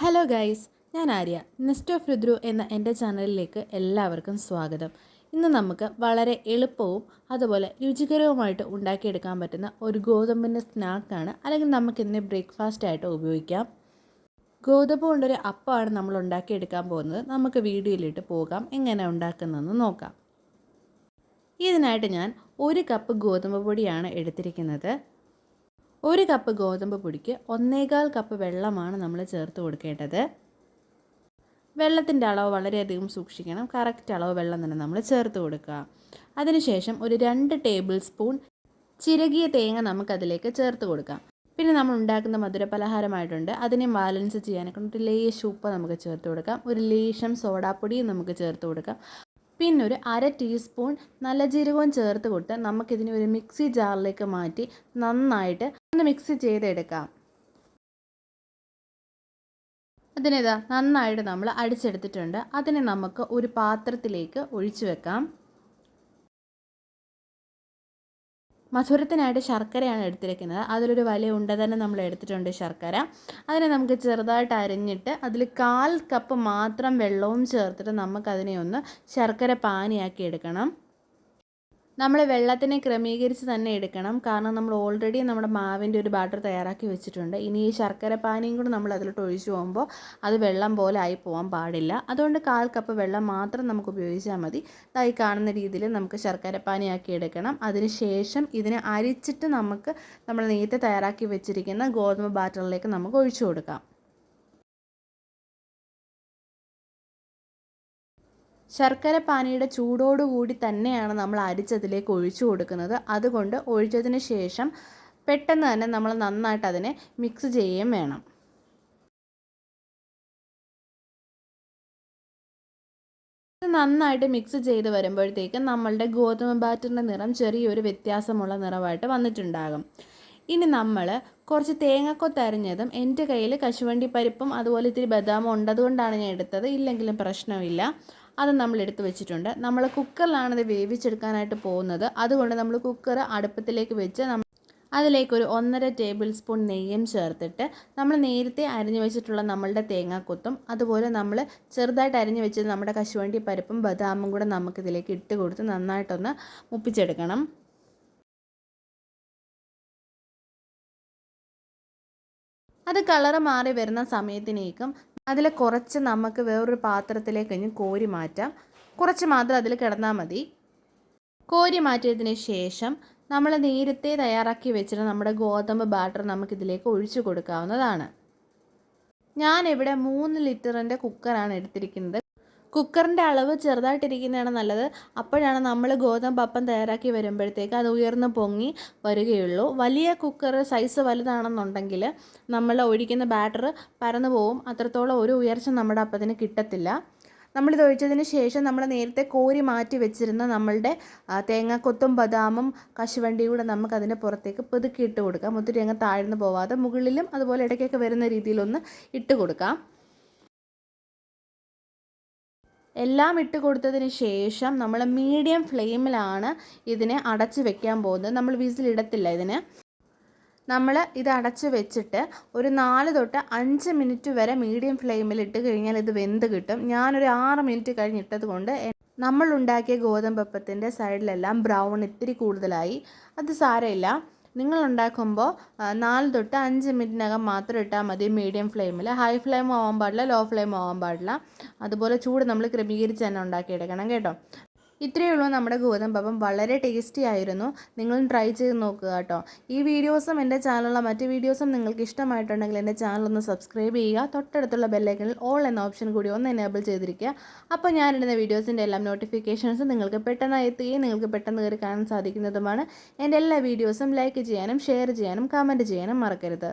Hello guys ഞാൻ Arya. Nest of രുദ്രു എന്ന എന്റെ ചാനലിലേക്ക് എല്ലാവർക്കും സ്വാഗതം. ഇന്ന് നമുക്ക് വളരെ എളുപ്പവും അതുപോലെ രുചികരവുമായിട്ട് ഉണ്ടാക്കിയെടുക്കാൻ പറ്റുന്ന ഒരു ഗോതമ്പിന്റെ സ്നാക്കാണ് അല്ലെങ്കിൽ നമുക്കിതിനെ ബ്രേക്ക്ഫാസ്റ്റ് ആയിട്ട് ഉപയോഗിക്കാം. ഗോതമ്പ് കൊണ്ടൊരു അപ്പമാണ് നമ്മൾ ഉണ്ടാക്കിയെടുക്കാൻ പോകുന്നത്. നമുക്ക് വീഡിയോയിലിട്ട് പോകാം. എങ്ങനെ ഉണ്ടാക്കുന്നതെന്ന് നോക്കാം. ഇതിനായിട്ട് ഞാൻ ഒരു കപ്പ് ഗോതമ്പ് പൊടിയാണ് എടുത്തിരിക്കുന്നത്. ഒരു കപ്പ് ഗോതമ്പ് പൊടിക്ക് ഒന്നേകാൽ കപ്പ് വെള്ളമാണ് നമ്മൾ ചേർത്ത് കൊടുക്കേണ്ടത്. വെള്ളത്തിന്റെ അളവ് വളരെയധികം സൂക്ഷിക്കണം. കറക്റ്റ് അളവ് വെള്ളം തന്നെ നമ്മൾ ചേർത്ത് കൊടുക്കുക. അതിനുശേഷം ഒരു രണ്ട് ടേബിൾ സ്പൂൺ ചിരകിയ തേങ്ങ നമുക്കതിലേക്ക് ചേർത്ത് കൊടുക്കാം. പിന്നെ നമ്മൾ ഉണ്ടാക്കുന്ന മധുര പലഹാരമായിട്ടുണ്ട് അതിനെ ബാലൻസ് ചെയ്യാനൊക്കെ ഒരു ലേശം ഉപ്പ് നമുക്ക് ചേർത്ത് കൊടുക്കാം. ഒരു ലേശം സോഡാപ്പൊടിയും നമുക്ക് ചേർത്ത് കൊടുക്കാം. പിന്നെ ഒരു അര ടീസ്പൂൺ നല്ല ജീരകവും ചേർത്ത് കൊടുത്ത് നമുക്കിതിനെ ഒരു മിക്സി ജാറിലേക്ക് മാറ്റി നന്നായിട്ട് ഒന്ന് മിക്സ് ചെയ്തെടുക്കാം. അതിനിതാ നന്നായിട്ട് നമ്മൾ അടിച്ചെടുത്തിട്ടുണ്ട്. അതിനെ നമുക്ക് ഒരു പാത്രത്തിലേക്ക് ഒഴിച്ചു വെക്കാം. മധുരത്തിനായിട്ട് ശർക്കരയാണ് എടുത്തിരിക്കുന്നത്. അതിലൊരു വലിയ ഉണ്ട തന്നെ നമ്മൾ എടുത്തിട്ടുണ്ട് ശർക്കര. അതിനെ നമുക്ക് ചെറുതായിട്ട് അരിഞ്ഞിട്ട് അതിൽ കാൽ കപ്പ് മാത്രം വെള്ളവും ചേർത്തിട്ട് നമുക്കതിനെ ഒന്ന് ശർക്കര പാനിയാക്കി എടുക്കണം. നമ്മൾ വെള്ളത്തിനെ ക്രമീകരിച്ച് തന്നെ എടുക്കണം. കാരണം നമ്മൾ ഓൾറെഡി നമ്മുടെ മാവിന്റെ ഒരു ബാറ്റർ തയ്യാറാക്കി വെച്ചിട്ടുണ്ട്. ഇനി ഈ ശർക്കര പാനിയും കൂടി നമ്മൾ അതിലോട്ട് ഒഴിച്ചു പോകുമ്പോൾ അത് വെള്ളം പോലെ ആയി പോകാൻ പാടില്ല. അതുകൊണ്ട് കാൽ കപ്പ് വെള്ളം മാത്രം നമുക്ക് ഉപയോഗിച്ചാൽ മതി. ഇതായി കാണുന്ന രീതിയിൽ നമുക്ക് ശർക്കര പാനിയാക്കി എടുക്കണം. അതിനുശേഷം ഇതിനെ അരിച്ചിട്ട് നമുക്ക് നമ്മൾ നേരത്തെ തയ്യാറാക്കി വെച്ചിരിക്കുന്ന ഗോതമ്പ് ബാറ്ററിലേക്ക് നമുക്ക് ഒഴിച്ചു കൊടുക്കാം. ശർക്കര പാനിയുടെ ചൂടോടുകൂടി തന്നെയാണ് നമ്മൾ അരിച്ചതിലേക്ക് ഒഴിച്ചു കൊടുക്കുന്നത്. അതുകൊണ്ട് ഒഴിച്ചതിന് ശേഷം പെട്ടെന്ന് തന്നെ നമ്മൾ നന്നായിട്ട് അതിനെ മിക്സ് ചെയ്യുകയും വേണം. നന്നായിട്ട് മിക്സ് ചെയ്ത് വരുമ്പോഴത്തേക്കും നമ്മളുടെ ഗോതമ്പ് ബാറ്ററിന്റെ നിറം ചെറിയൊരു വ്യത്യാസമുള്ള നിറമായിട്ട് വന്നിട്ടുണ്ടാകും. ഇനി നമ്മൾ കുറച്ച് തേങ്ങക്കൊത്ത് അരിഞ്ഞതും എന്റെ കയ്യിൽ കശുവണ്ടി പരിപ്പും അതുപോലെ ഇത്തിരി ബദാമും ഉണ്ടതുകൊണ്ടാണ് ഞാൻ എടുത്തത്. ഇല്ലെങ്കിലും പ്രശ്നമില്ല. അത് നമ്മൾ എടുത്ത് വെച്ചിട്ടുണ്ട്. നമ്മൾ കുക്കറിലാണ് ഇത് വേവിച്ചെടുക്കാനായിട്ട് പോകുന്നത്. അതുകൊണ്ട് നമ്മൾ കുക്കർ അടുപ്പത്തിലേക്ക് വെച്ച് നമ്മൾ അതിലേക്കൊരു ഒന്നര ടേബിൾ സ്പൂൺ നെയ്യും ചേർത്തിട്ട് നമ്മൾ നേരത്തെ അരിഞ്ഞു വെച്ചിട്ടുള്ള നമ്മളുടെ തേങ്ങാക്കൊത്തും അതുപോലെ നമ്മൾ ചെറുതായിട്ട് അരിഞ്ഞു വെച്ചത് നമ്മുടെ കശുവണ്ടി പരിപ്പും ബദാമും കൂടെ നമുക്കിതിലേക്ക് ഇട്ട് കൊടുത്ത് നന്നായിട്ടൊന്ന് മുപ്പിച്ചെടുക്കണം. അത് കളറ് മാറി വരുന്ന സമയത്തിനേക്കും അതിൽ കുറച്ച് നമുക്ക് വേറൊരു പാത്രത്തിലേക്ക് കഴിഞ്ഞ് കോരി മാറ്റാം. കുറച്ച് മാത്രം അതിൽ കിടന്നാൽ മതി. കോരി മാറ്റിയതിന് ശേഷം നമ്മൾ നേരത്തെ തയ്യാറാക്കി വെച്ചിട്ട് നമ്മുടെ ഗോതമ്പ് ബാറ്റർ നമുക്കിതിലേക്ക് ഒഴിച്ചു കൊടുക്കാവുന്നതാണ്. ഞാനിവിടെ മൂന്ന് ലിറ്ററിന്റെ കുക്കറാണ് എടുത്തിരിക്കുന്നത്. കുക്കറിന്റെ അളവ് ചെറുതായിട്ടിരിക്കുന്നതാണ് നല്ലത്. അപ്പോഴാണ് നമ്മൾ ഗോതമ്പ് അപ്പം തയ്യാറാക്കി വരുമ്പോഴത്തേക്ക് അത് ഉയർന്ന് പൊങ്ങി വരികയുള്ളൂ. വലിയ കുക്കർ സൈസ് വലുതാണെന്നുണ്ടെങ്കിൽ നമ്മൾ ഒഴിക്കുന്ന ബാറ്റർ പരന്നു പോവും. അത്രത്തോളം ഒരു ഉയർച്ച നമ്മുടെ അപ്പത്തിന് കിട്ടത്തില്ല. നമ്മളിത് ഒഴിച്ചതിന് ശേഷം നമ്മൾ നേരത്തെ കോരി മാറ്റി വെച്ചിരുന്ന നമ്മളുടെ തേങ്ങാക്കൊത്തും ബദാമും കശുവണ്ടി കൂടെ നമുക്ക് അതിന്റെ പുറത്തേക്ക് പുതുക്കി ഇട്ട് കൊടുക്കാം. ഒത്തിരി അങ്ങ് താഴ്ന്നു പോവാതെ മുകളിലും അതുപോലെ ഇടയ്ക്കൊക്കെ വരുന്ന രീതിയിലൊന്ന് ഇട്ട് കൊടുക്കാം. എല്ലാം ഇട്ട് കൊടുത്തതിന് ശേഷം നമ്മൾ മീഡിയം ഫ്ലെയിമിലാണ് ഇതിനെ അടച്ച് വെക്കാൻ പോകുന്നത്. നമ്മൾ വിസിലിടത്തില്ല ഇതിന്. നമ്മൾ ഇത് അടച്ച് വെച്ചിട്ട് ഒരു നാല് തൊട്ട് അഞ്ച് മിനിറ്റ് വരെ മീഡിയം ഫ്ലെയിമിൽ ഇട്ട് കഴിഞ്ഞാൽ ഇത് വെന്ത് കിട്ടും. ഞാനൊരു ആറ് മിനിറ്റ് കഴിഞ്ഞിട്ടത് കൊണ്ട് നമ്മൾ ഉണ്ടാക്കിയ ഗോതമ്പപ്പത്തിന്റെ സൈഡിലെല്ലാം ബ്രൗൺ ഇത്തിരി കൂടുതലായി. അത് സാരമില്ല. നിങ്ങൾ ഉണ്ടാക്കുമ്പോൾ നാല് തൊട്ട് അഞ്ച് മിനിറ്റിനകം മാത്രം ഇട്ടാൽ മതി മീഡിയം ഫ്ലെയിമിൽ. ഹൈ ഫ്ലെയിം ആവാൻ പാടില്ല ലോ ഫ്ലെയിം ആവാൻ പാടില്ല. അതുപോലെ ചൂട് നമ്മൾ ക്രമീകരിച്ച് തന്നെ ഉണ്ടാക്കിയെടുക്കണം കേട്ടോ. ഇത്രയേ ഉള്ളൂ നമ്മുടെ ഗോതമ്പപ്പം വളരെ ടേസ്റ്റി ആയിരുന്നു. നിങ്ങളും ട്രൈ ചെയ്ത് നോക്കുക കേട്ടോ. ഈ വീഡിയോസും എന്റെ ചാനലുള്ള മറ്റ് വീഡിയോസും നിങ്ങൾക്ക് ഇഷ്ടമായിട്ടുണ്ടെങ്കിൽ എന്റെ ചാനൽ ഒന്ന് സബ്സ്ക്രൈബ് ചെയ്യുക. തൊട്ടടുത്തുള്ള ബെല്ലൈക്കണിൽ ഓൾ എന്ന ഓപ്ഷൻ കൂടി ഒന്ന് എനേബിൾ ചെയ്തിരിക്കുക. അപ്പോൾ ഞാൻ ഇടുന്ന വീഡിയോസിന്റെ എല്ലാം നോട്ടിഫിക്കേഷൻസ് നിങ്ങൾക്ക് പെട്ടെന്ന് എത്തുകയും നിങ്ങൾക്ക് പെട്ടെന്ന് കയറി കാണാൻ സാധിക്കുന്നതുമാണ്. എന്റെ എല്ലാ വീഡിയോസും ലൈക്ക് ചെയ്യാനും ഷെയർ ചെയ്യാനും കമന്റ് ചെയ്യാനും മറക്കരുത്.